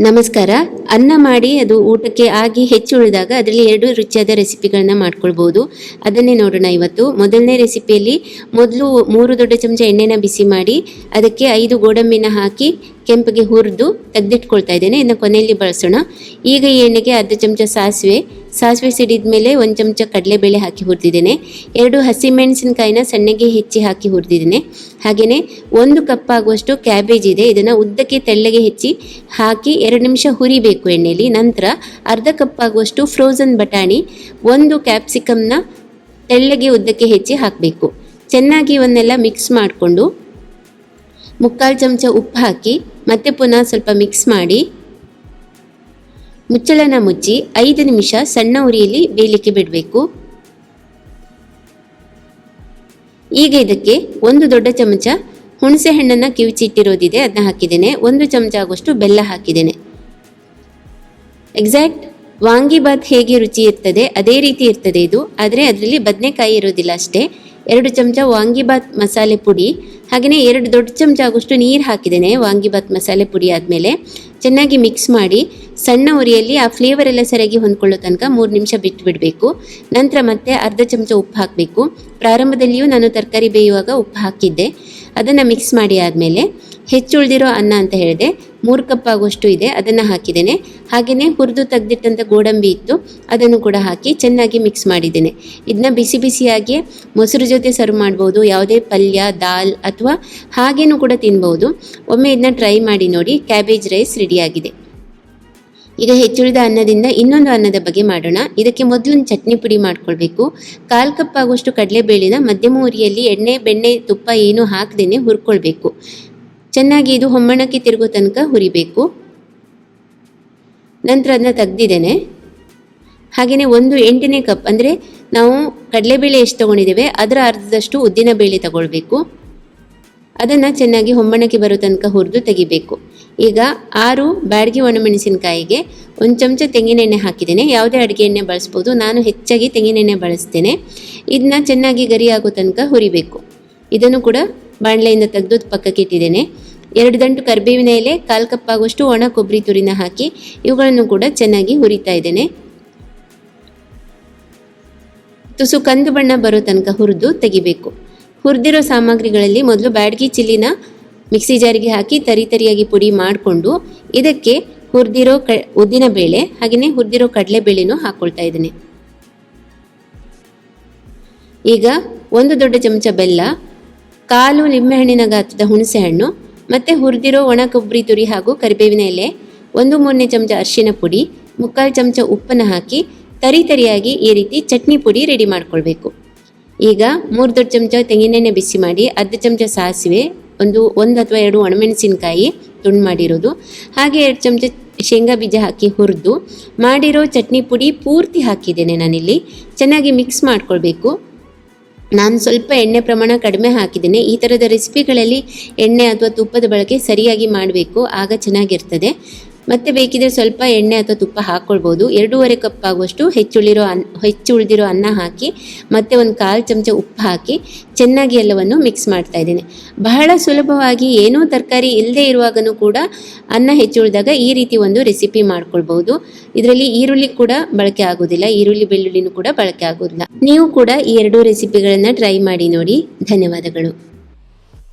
ನಮಸ್ಕಾರ. ಅನ್ನ ಮಾಡಿ ಅದು ಊಟಕ್ಕೆ ಆಗಿ ಹೆಚ್ಚು ಉಳಿದಾಗ ಅದರಲ್ಲಿ ಎರಡು ರುಚಿಯಾದ ರೆಸಿಪಿಗಳನ್ನ ಮಾಡ್ಕೊಳ್ಬೋದು. ಅದನ್ನೇ ನೋಡೋಣ ಇವತ್ತು. ಮೊದಲನೇ ರೆಸಿಪಿಯಲ್ಲಿ ಮೊದಲು ಮೂರು ದೊಡ್ಡ ಚಮಚ ಎಣ್ಣೆನ ಬಿಸಿ ಮಾಡಿ ಅದಕ್ಕೆ ಐದು ಗೋಡಂಬಿನ ಹಾಕಿ ಕೆಂಪಿಗೆ ಹುರಿದು ತೆಗೆದಿಟ್ಕೊಳ್ತಾ ಇದ್ದೇನೆ. ಇನ್ನು ಕೊನೆಯಲ್ಲಿ ಬಳಸೋಣ. ಈಗ ಈ ಎಣ್ಣೆಗೆ ಅರ್ಧ ಚಮಚ ಸಾಸಿವೆ ಸಾಸಿವೆ ಸಿಡಿದ ಮೇಲೆ ಒಂದು ಚಮಚ ಕಡಲೆಬೇಳೆ ಹಾಕಿ ಹುರಿದಿದ್ದೇನೆ. ಎರಡು ಹಸಿಮೆಣಸಿನಕಾಯಿನ ಸಣ್ಣಗೆ ಹೆಚ್ಚಿ ಹಾಕಿ ಹುರಿದಿದ್ದೇನೆ. ಹಾಗೆಯೇ ಒಂದು ಕಪ್ ಆಗುವಷ್ಟು ಕ್ಯಾಬೇಜ್ ಇದೆ. ಇದನ್ನು ಉದ್ದಕ್ಕೆ ತೆಳ್ಳಗೆ ಹೆಚ್ಚಿ ಹಾಕಿ ಎರಡು ನಿಮಿಷ ಹುರಿಬೇಕು ಎಣ್ಣೆಯಲ್ಲಿ. ನಂತರ ಅರ್ಧ ಕಪ್ ಆಗುವಷ್ಟು ಫ್ರೋಝನ್ ಬಟಾಣಿ, ಒಂದು ಕ್ಯಾಪ್ಸಿಕಮ್ನ ತೆಳ್ಳಗೆ ಉದ್ದಕ್ಕೆ ಹೆಚ್ಚಿ ಹಾಕಬೇಕು. ಚೆನ್ನಾಗಿ ಇವನ್ನೆಲ್ಲ ಮಿಕ್ಸ್ ಮಾಡಿಕೊಂಡು ಮುಕ್ಕಾಲು ಚಮಚ ಉಪ್ಪು ಹಾಕಿ ಮತ್ತೆ ಪುನಃ ಸ್ವಲ್ಪ ಮಿಕ್ಸ್ ಮಾಡಿ ಮುಚ್ಚಳನ ಮುಚ್ಚಿ ಐದು ನಿಮಿಷ ಸಣ್ಣ ಉರಿಯಲ್ಲಿ ಬೇಯಲಿಕ್ಕೆ ಬಿಡಬೇಕು. ಈಗ ಇದಕ್ಕೆ ಒಂದು ದೊಡ್ಡ ಚಮಚ ಹುಣಸೆ ಹಣ್ಣನ್ನು ಕಿವುಚಿಟ್ಟಿರೋದಿದೆ ಅದನ್ನ ಹಾಕಿದ್ದೇನೆ. ಒಂದು ಚಮಚ ಆಗುವಷ್ಟು ಬೆಲ್ಲ ಹಾಕಿದ್ದೇನೆ. ಎಕ್ಸಾಕ್ಟ್ ವಾಂಗಿಬಾತ್ ಹೇಗೆ ರುಚಿ ಇರ್ತದೆ, ಅದೇ ರೀತಿ ಇರ್ತದೆ ಇದು. ಆದರೆ ಅದರಲ್ಲಿ ಬದನೆಕಾಯಿ ಇರೋದಿಲ್ಲ ಅಷ್ಟೇ. ಎರಡು ಚಮಚ ವಾಂಗಿಬಾತ್ ಮಸಾಲೆ ಪುಡಿ. ಹಾಗೆಯೇ ಎರಡು ದೊಡ್ಡ ಚಮಚ ಆಗುವಷ್ಟು ನೀರು ಹಾಕಿದ್ದೇನೆ ವಾಂಗಿಬಾತ್ ಮಸಾಲೆ ಪುಡಿ ಆದಮೇಲೆ. ಚೆನ್ನಾಗಿ ಮಿಕ್ಸ್ ಮಾಡಿ ಸಣ್ಣ ಉರಿಯಲ್ಲಿ ಆ ಫ್ಲೇವರ್ ಎಲ್ಲ ಸರಿಯಾಗಿ ಹೊಂದ್ಕೊಳ್ಳೋ ತನಕ ಮೂರು ನಿಮಿಷ ಬಿಟ್ಟು ಬಿಡಬೇಕು ನಂತರ ಮತ್ತೆ ಅರ್ಧ ಚಮಚ ಉಪ್ಪು ಹಾಕಬೇಕು. ಪ್ರಾರಂಭದಲ್ಲಿಯೂ ನಾನು ತರಕಾರಿ ಬೇಯುವಾಗ ಉಪ್ಪು ಹಾಕಿದ್ದೆ. ಅದನ್ನು ಮಿಕ್ಸ್ ಮಾಡಿ ಆದಮೇಲೆ ಹೆಚ್ಚು ಉಳಿದಿರೋ ಅನ್ನ ಅಂತ ಹೇಳಿದೆ. ಮೂರು ಕಪ್ ಆಗುವಷ್ಟು ಇದೆ, ಅದನ್ನು ಹಾಕಿದ್ದೇನೆ. ಹಾಗೆಯೇ ಹುರಿದು ತೆಗೆದಿಟ್ಟಂಥ ಗೋಡಂಬಿ ಇತ್ತು, ಅದನ್ನು ಕೂಡ ಹಾಕಿ ಚೆನ್ನಾಗಿ ಮಿಕ್ಸ್ ಮಾಡಿದ್ದೇನೆ. ಇದನ್ನ ಬಿಸಿ ಬಿಸಿಯಾಗಿ ಮೊಸರು ಜೊತೆ ಸರ್ವ್ ಮಾಡ್ಬೋದು, ಯಾವುದೇ ಪಲ್ಯ, ದಾಲ್ ಅಥವಾ ಹಾಗೇನೂ ಕೂಡ ತಿನ್ಬೋದು. ಒಮ್ಮೆ ಇದನ್ನ ಟ್ರೈ ಮಾಡಿ ನೋಡಿ ಕ್ಯಾಬೇಜ್ ರೈಸ್ ರೆಡಿಯಾಗಿದೆ ಈಗ ಹೆಚ್ಚುಳಿದ ಅನ್ನದಿಂದ ಇನ್ನೊಂದು ಅನ್ನದ ಬಗ್ಗೆ ಮಾಡೋಣ. ಇದಕ್ಕೆ ಮೊದಲು ಒಂದು ಚಟ್ನಿ ಪುಡಿ ಮಾಡ್ಕೊಳ್ಬೇಕು. ಕಾಲು ಕಪ್ ಆಗುವಷ್ಟು ಕಡಲೆಬೇಳೆನ ಮಧ್ಯಮ ಉರಿಯಲ್ಲಿ ಎಣ್ಣೆ, ಬೆಣ್ಣೆ, ತುಪ್ಪ ಏನು ಹಾಕದೇನೆ ಹುರ್ಕೊಳ್ಬೇಕು. ಚೆನ್ನಾಗಿ ಇದು ಹೊಮ್ಮಣಕ್ಕೆ ತಿರುಗೋ ತನಕ ಹುರಿಬೇಕು. ನಂತರ ಅದನ್ನ ತೆಗ್ದಿದ್ದೇನೆ. ಹಾಗೆಯೇ ಒಂದು ಎಂಟನೇ ಕಪ್ ಅಂದರೆ ನಾವು ಕಡಲೆಬೇಳೆ ಎಷ್ಟು ತೊಗೊಂಡಿದ್ದೇವೆ, ಅದರ ಅರ್ಧದಷ್ಟು ಉದ್ದಿನ ಬೇಳೆ ತಗೊಳ್ಬೇಕು. ಅದನ್ನು ಚೆನ್ನಾಗಿ ಹೊಂಬಣಕ್ಕೆ ಬರೋ ತನಕ ಹುರಿದು ತೆಗಿಬೇಕು. ಈಗ ಆರು ಬ್ಯಾಡಗಿ ಒಣಮೆಣಸಿನಕಾಯಿಗೆ ಒಂದು ಚಮಚ ತೆಂಗಿನೆಣ್ಣೆ ಹಾಕಿದ್ದೇನೆ. ಯಾವುದೇ ಅಡುಗೆ ಎಣ್ಣೆ ಬಳಸ್ಬೋದು. ನಾನು ಹೆಚ್ಚಾಗಿ ತೆಂಗಿನೆಣ್ಣೆ ಬಳಸ್ತೇನೆ ಇದನ್ನ ಚೆನ್ನಾಗಿ ಗರಿಯಾಗೋ ತನಕ ಹುರಿಬೇಕು. ಇದನ್ನು ಕೂಡ ಬಾಣಲೆಯಿಂದ ತೆಗೆದು ಪಕ್ಕಕ್ಕೆ ಇಟ್ಟಿದ್ದೇನೆ. ಎರಡು ದಂಟು ಕರಿಬೇವಿನ ಎಲೆ, ಕಾಲು ಕಪ್ಪಾಗುವಷ್ಟು ಒಣ ಕೊಬ್ಬರಿ ತುರಿನ ಹಾಕಿ ಇವುಗಳನ್ನು ಕೂಡ ಚೆನ್ನಾಗಿ ಹುರಿತಾ ಇದ್ದೇನೆ. ತುಸು ಕಂದು ಬಣ್ಣ ಬರೋ ತನಕ ಹುರಿದು ತೆಗಿಬೇಕು. ಹುರಿದಿರೋ ಸಾಮಗ್ರಿಗಳಲ್ಲಿ ಮೊದಲು ಬ್ಯಾಡಗಿ ಚಿಲ್ಲಿನ ಮಿಕ್ಸಿ ಜಾರಿಗೆ ಹಾಕಿ ತರಿ ತರಿಯಾಗಿ ಪುಡಿ ಮಾಡಿಕೊಂಡು ಇದಕ್ಕೆ ಹುರಿದಿರೋ ಕ ಉದ್ದಿನ ಬೇಳೆ ಹಾಗೆಯೇ ಹುರಿದಿರೋ ಕಡಲೆಬೇಳೆನೂ ಹಾಕ್ಕೊಳ್ತಾ ಇದ್ದೀನಿ. ಈಗ ಒಂದು ದೊಡ್ಡ ಚಮಚ ಬೆಲ್ಲ, ಕಾಲು ನಿಂಬೆಹಣ್ಣಿನ ಗಾತ್ರದ ಹುಣಸೆ ಹಣ್ಣು, ಮತ್ತು ಹುರಿದಿರೋ ಒಣ ಕೊಬ್ಬರಿ ತುರಿ ಹಾಗೂ ಕರಿಬೇವಿನ ಎಲೆ, ಒಂದು ಮೂರನೇ ಚಮಚ ಅರಿಶಿನ ಪುಡಿ, ಮುಕ್ಕಾಲು ಚಮಚ ಉಪ್ಪನ್ನು ಹಾಕಿ ತರಿ ತರಿಯಾಗಿ ಈ ರೀತಿ ಚಟ್ನಿ ಪುಡಿ ರೆಡಿ ಮಾಡ್ಕೊಳ್ಬೇಕು. ಈಗ ಮೂರು ದೊಡ್ಡ ಚಮಚ ತೆಂಗಿನೆಣ್ಣೆ ಬಿಸಿ ಮಾಡಿ ಅರ್ಧ ಚಮಚ ಸಾಸಿವೆ, ಒಂದು ಒಂದು ಅಥವಾ ಎರಡು ಒಣಮೆಣಸಿನಕಾಯಿ ತುಂಡು ಮಾಡಿರೋದು. ಹಾಗೆ ಎರಡು ಚಮಚ ಶೇಂಗಾ ಬೀಜ ಹಾಕಿ ಹುರಿದು ಮಾಡಿರೋ ಚಟ್ನಿ ಪುಡಿ ಪೂರ್ತಿ ಹಾಕಿದ್ದೇನೆ ನಾನಿಲ್ಲಿ. ಚೆನ್ನಾಗಿ ಮಿಕ್ಸ್ ಮಾಡ್ಕೊಳ್ಬೇಕು. ನಾನು ಸ್ವಲ್ಪ ಎಣ್ಣೆ ಪ್ರಮಾಣ ಕಡಿಮೆ ಹಾಕಿದ್ದೇನೆ. ಈ ಥರದ ರೆಸಿಪಿಗಳಲ್ಲಿ ಎಣ್ಣೆ ಅಥವಾ ತುಪ್ಪದ ಬಳಕೆ ಸರಿಯಾಗಿ ಮಾಡಬೇಕು. ಆಗ ಚೆನ್ನಾಗಿರ್ತದೆ. ಮತ್ತೆ ಬೇಕಿದ್ರೆ ಸ್ವಲ್ಪ ಎಣ್ಣೆ ಅಥವಾ ತುಪ್ಪ ಹಾಕ್ಕೊಳ್ಬೋದು ಎರಡೂವರೆ ಕಪ್ ಆಗುವಷ್ಟು ಹೆಚ್ಚುಳಿರೋ ಅನ್ ಹೆಚ್ಚು ಉಳಿದಿರೋ ಅನ್ನ ಹಾಕಿ, ಮತ್ತೆ ಒಂದು ಕಾಲು ಚಮಚ ಉಪ್ಪು ಹಾಕಿ ಚೆನ್ನಾಗಿ ಎಲ್ಲವನ್ನು ಮಿಕ್ಸ್ ಮಾಡ್ತಾ ಇದ್ದೇನೆ. ಬಹಳ ಸುಲಭವಾಗಿ ಏನೂ ತರಕಾರಿ ಇಲ್ಲದೆ ಇರುವಾಗನೂ ಕೂಡ ಅನ್ನ ಹೆಚ್ಚು ಉಳಿದಾಗ ಈ ರೀತಿ ಒಂದು ರೆಸಿಪಿ ಮಾಡ್ಕೊಳ್ಬಹುದು. ಇದರಲ್ಲಿ ಈರುಳ್ಳಿ ಕೂಡ ಬಳಕೆ ಆಗೋದಿಲ್ಲ, ಈರುಳ್ಳಿ ಬೆಳ್ಳುಳ್ಳಿನೂ ಕೂಡ ಬಳಕೆ ಆಗೋದಿಲ್ಲ. ನೀವು ಕೂಡ ಈ ಎರಡೂ ರೆಸಿಪಿಗಳನ್ನು ಟ್ರೈ ಮಾಡಿ ನೋಡಿ. ಧನ್ಯವಾದಗಳು.